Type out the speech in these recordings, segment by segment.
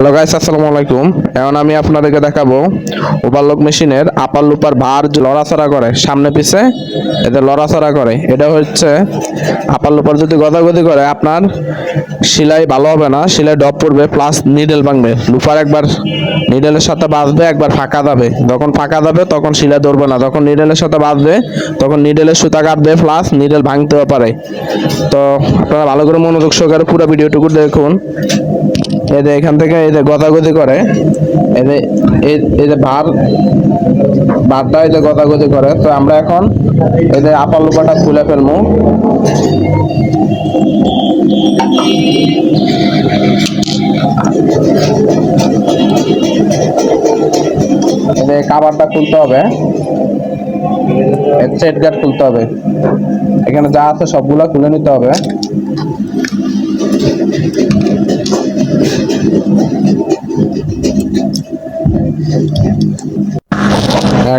Hello guys আসসালামু আলাইকুম। এখন আমি আপনাদেরকে দেখাবো ওভারলক মেশিনের আপার লুপার ভার লড়াচড়া করে, সামনে পিছে এতে লড়াচড়া করে, এটা হচ্ছে আপার লুপার যদি গদাগদি করে, আপনার সেলাই ভালো হবে না, সেলাই ডপ পড়বে প্লাস নিডেল ভাঙবে। লুপার একবার নিডেলের সাথে বাঁধবে, একবার ফাঁকা দাবে। যখন ফাঁকা যাবে তখন সেলাই ধরবে না। যখন নিডেলের সাথে বাঁধবে, তখন নিডেলের সুতা কাটবে প্লাস নিডেল ভাঙতেও পারে। তো আপনারা ভালো করে মনোযোগ সহকারে পুরো ভিডিওটুকু দেখুন। যে এখান থেকে যে গদাগদি করে, এই যে বার এই যে গদাগদি করে, তো আমরা এখন যে আপার লোপাটা খুলে ফেলব। যে কাবারটা খুলতে হবে। সেট গার্ড খুলতে হবে। এখানে যা আছে সবগুলা খুলে নিতে হবে।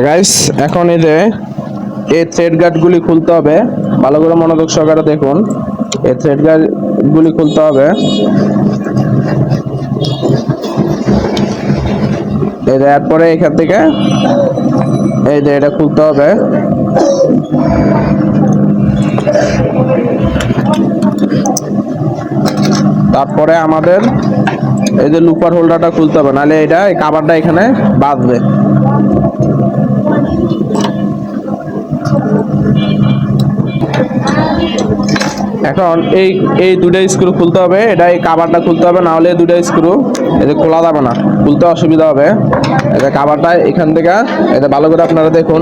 গাইস এখন এই যে এই থ্রেড গার্ডগুলি খুলতে হবে। ভালো করে মনোযোগ সহকারে দেখুন। এই থ্রেড গার্ডগুলি খুলতে হবে। এই যে এরপরে এখান থেকে এই যে এটা খুলতে হবে। তারপরে আমাদের এই যে লুপার হোল্ডারটা খুলতে হবে, নাহলে এটা, এই কাবারটা এখানে বাঁধবে। এখন এই এই দুটা স্ক্রু খুলতে হবে, এটা এই কাবারটা খুলতে হবে, না হলে দুটা স্ক্রু এতে খোলা যাবে না, খুলতে অসুবিধা হবে। এটা কাবারটা এখান থেকে এটা ভালো করে আপনারা দেখুন।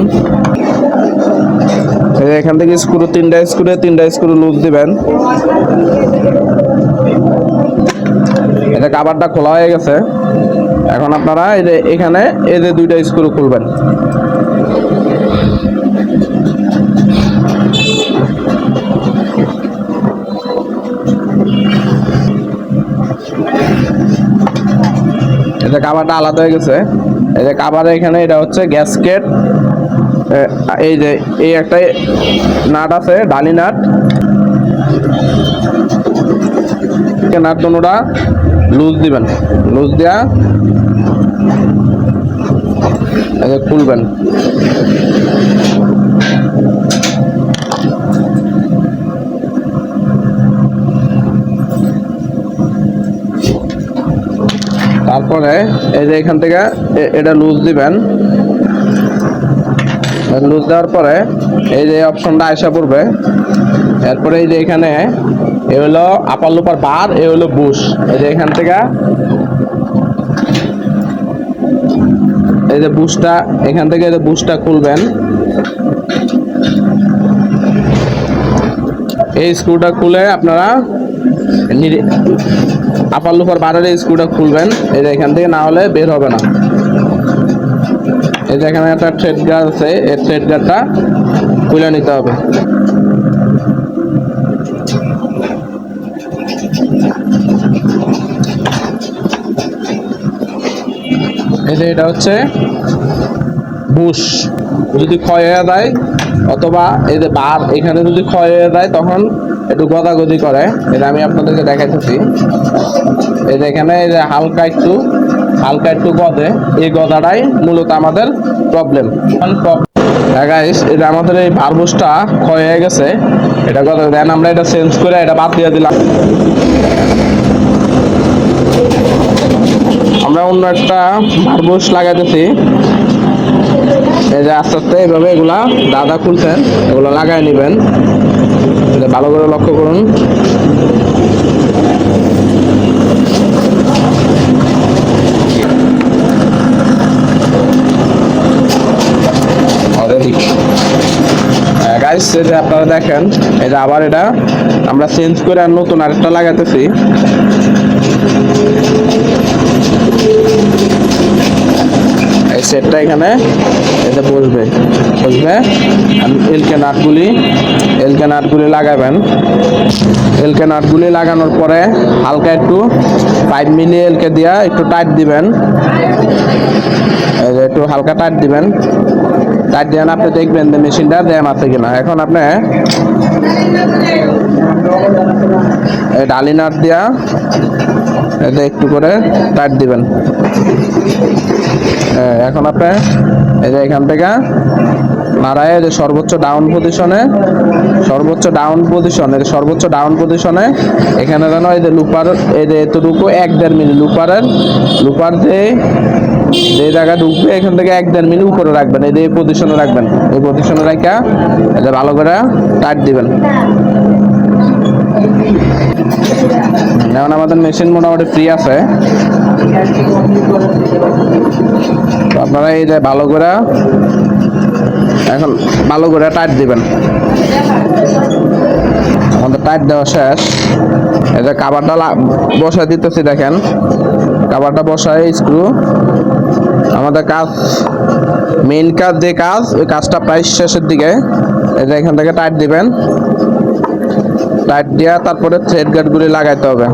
এখান থেকে স্ক্রু, তিনটা স্ক্রু তিনটা স্ক্রু লুজ দিবেন। এটা কাবারটা খোলা হয়ে গেছে, এখন আপনারা এই যে এখানে এই যে দুইটা স্ক্রু খুলবেন। এটা কাবারটা আলাদা হয়ে গেছে। এই যে কাবারে এখানে এটা হচ্ছে গ্যাসকেট এই যে এই একটা নাট আছে, ডালি নাট। নাট দুটোটা লুজ দিবেন। লুজ দেয়া এই যে খুলবেন। তারপরে এই যে এখান থেকে এটা লুজ দিবেন। লুজ দেওয়ার পরে এই যে অপশনটা আসা পড়বে। এরপরে এই যে এখানে এ হলো আপার লোপার বার এ হলো বুশ। এই যে এখান থেকে, এই যে বুশটা, এখান থেকে এই যে বুশটা খুলবেন। এই স্ক্রুটা খুলে আপনারা নিরে- আপার লোপার বারের এই স্ক্রুটা খুলবেন। এই যে এখান থেকে না হলে বের হবে না। এই যে এখানে একটা থ্রেড গার্ড আছে, এই থ্রেড গার্ডটা খুলে নিতে হবে। এটা হচ্ছে বুশ। যদি ক্ষয় হয়ে যায়, অথবা এই যে বার এখানে যদি ক্ষয় হয়ে যায়, তখন একটু গদাগদি করে। এটা আমি আপনাদেরকে দেখাইতেছি। এই যে এখানে এই যে হালকা একটু হালকা একটু গদে। এই গদাটাই মূলত আমাদের প্রবলেম হ্যাঁ গাইস এটা আমাদের এই ভারবুসটা ক্ষয় হয়ে গেছে। এটা গদা। দেন আমরা এটা চেঞ্জ করে এটা বাদ দিয়ে দিলাম। আমরা অন্য একটা ভারবুস লাগাইতেছি। এই যে আস্তে আস্তে এইভাবে এগুলা দাদা খুলছেন এগুলো লাগাই নেবেন। এটা ভালো করে লক্ষ্য করুন। গাইস আপনারা দেখেন এই যে আবার এটা আমরা চেঞ্জ করে আর নতুন আরেকটা লাগাতেছি সেটটা এখানে এতে বসবে বসবে। এলকে নাটগুলি এলকে নাটগুলি লাগাবেন। এলকে নাটগুলি লাগানোর পরে হালকা একটু পাইপ মিলিয়ে এলকে দিয়া একটু টাইট দিবেন। একটু হালকা টাইট দিবেন। টাইট দেন আপনি দেখবেন যে মেশিনটা জ্যাম আছে কিনা। এখন আপনি ডালি নাট দিয়া এটা একটু করে টাইট দিবেন। হ্যাঁ, এখন আপনি এই যে এখান থেকে নাড়ায় যে সর্বোচ্চ ডাউন পজিশনে সর্বোচ্চ ডাউন পজিশনে সর্বোচ্চ ডাউন পজিশনে এখানে যেন এই যে লুপার, এই যে এতটুকু এক দেড় মিলি লুপারের, লুপার যে যে জায়গা ঢুকবে, এখান থেকে এক দেড় মিলি উপরে রাখবেন, এই যে এই পজিশনে রাখবেন। এই পজিশনে রাখা এটা ভালো করে টাইট দিবেন। এখন আমাদের মেশিন মোটামুটি ফ্রি আছে। তো আপনারা এই যে ভালো করে এখন ভালো করে টাইট দিবেন। আমাদের টাইট দেওয়া শেষ। এই যে কাবারটা বসায় দিতেছি দেখেন। কাবারটা বসায় স্ক্রু আমাদের কাজ মেইন কাজ যে কাজ, ওই কাজটা প্রায় শেষের দিকে। যে এখান থেকে টাইট দিবেন। টাইট দিয়া তারপরে থ্রেড গার্ডগুলি লাগাইতে হবে।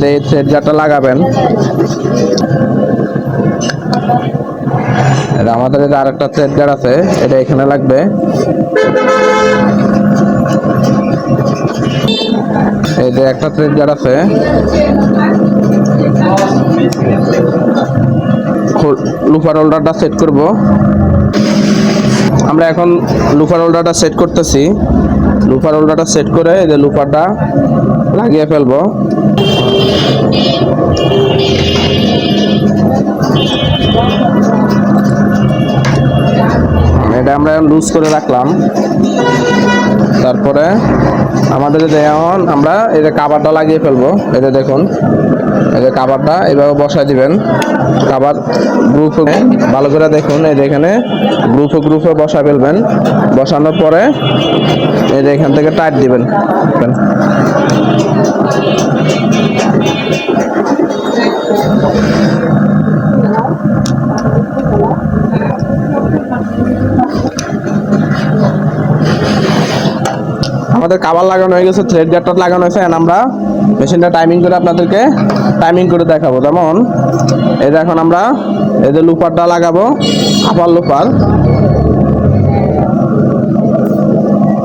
যে এই থ্রেড গার্ডটা লাগাবেন। এটা আমাদের যে আরেকটা থ্রেড গার্ড আছে, এটা এখানে লাগবে। এই যে একটা থ্রেড গার্ড আছে। লুফার হোল্ডারটা সেট করব। আমরা এখন লুফার হোল্ডারটা সেট করতেছি। লুফার হোল্ডারটা সেট করে এই যে লুফারটা লাগিয়ে ফেলব। লুজ করে রাখলাম। তারপরে আমাদের যে এখন আমরা এই যে কাবারটা লাগিয়ে ফেলব এটা দেখুন, এই যে কাবারটা এইভাবে বসায় দিবেন। কাবার গ্রুপ ভালো করে দেখুন, এই যে এখানে গ্রুপে গ্রুপে বসা ফেলবেন। বসানোর পরে এই যে এখান থেকে টাইট দিবেন। আমাদের কাবার লাগানো হয়ে গেছে থ্রেড গার্ডটা লাগানো হয়েছে এন আমরা মেশিনটা টাইমিং করে আপনাদেরকে টাইমিং করে দেখাবো। যেমন, এই যে এখন আমরা যে লুপারটা লাগাবো আপার লুপার।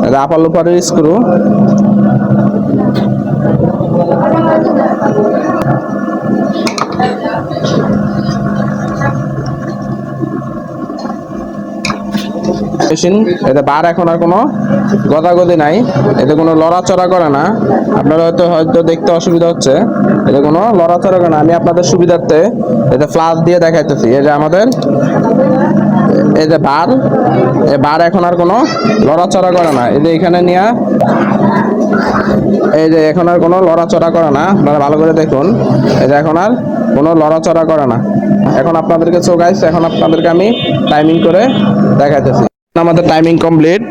এটা আপার লুপারের স্ক্রু মেশিন, এতে বার এখন আর কোনো গদাগদি নাই। এতে কোনো লড়াচড়া করে না। আপনারা হয়তো হয়তো দেখতে অসুবিধা হচ্ছে। এতে কোনো লড়াচড়া করে না। আমি আপনাদের সুবিধার্থে এতে ফ্লাশ দিয়ে দেখাইতেছি। এই যে আমাদের, এই যে বার, এই বার এখন আর কোনো লড়াচড়া করে না। এই যে এখানে নিয়ে, এই যে এখন আর কোনো লড়াচড়া করে না। আপনারা ভালো করে দেখুন। এই যে এখন আর কোনো লড়াচড়া করে না। এখন আপনাদেরকে চোখাইস এখন আপনাদেরকে আমি টাইমিং করে দেখাইতেছি। আমাদের টাইমিং কমপ্লিট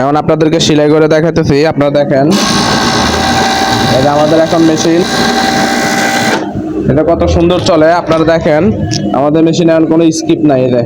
এখন আপনাদেরকে সেলাই করে দেখাতেছি আপনারা দেখেন। এটা আমাদের এখন মেশিন এটা কত সুন্দর চলে, আপনারা দেখেন। আমাদের মেশিনে এখন কোনো স্কিপ নাই এটা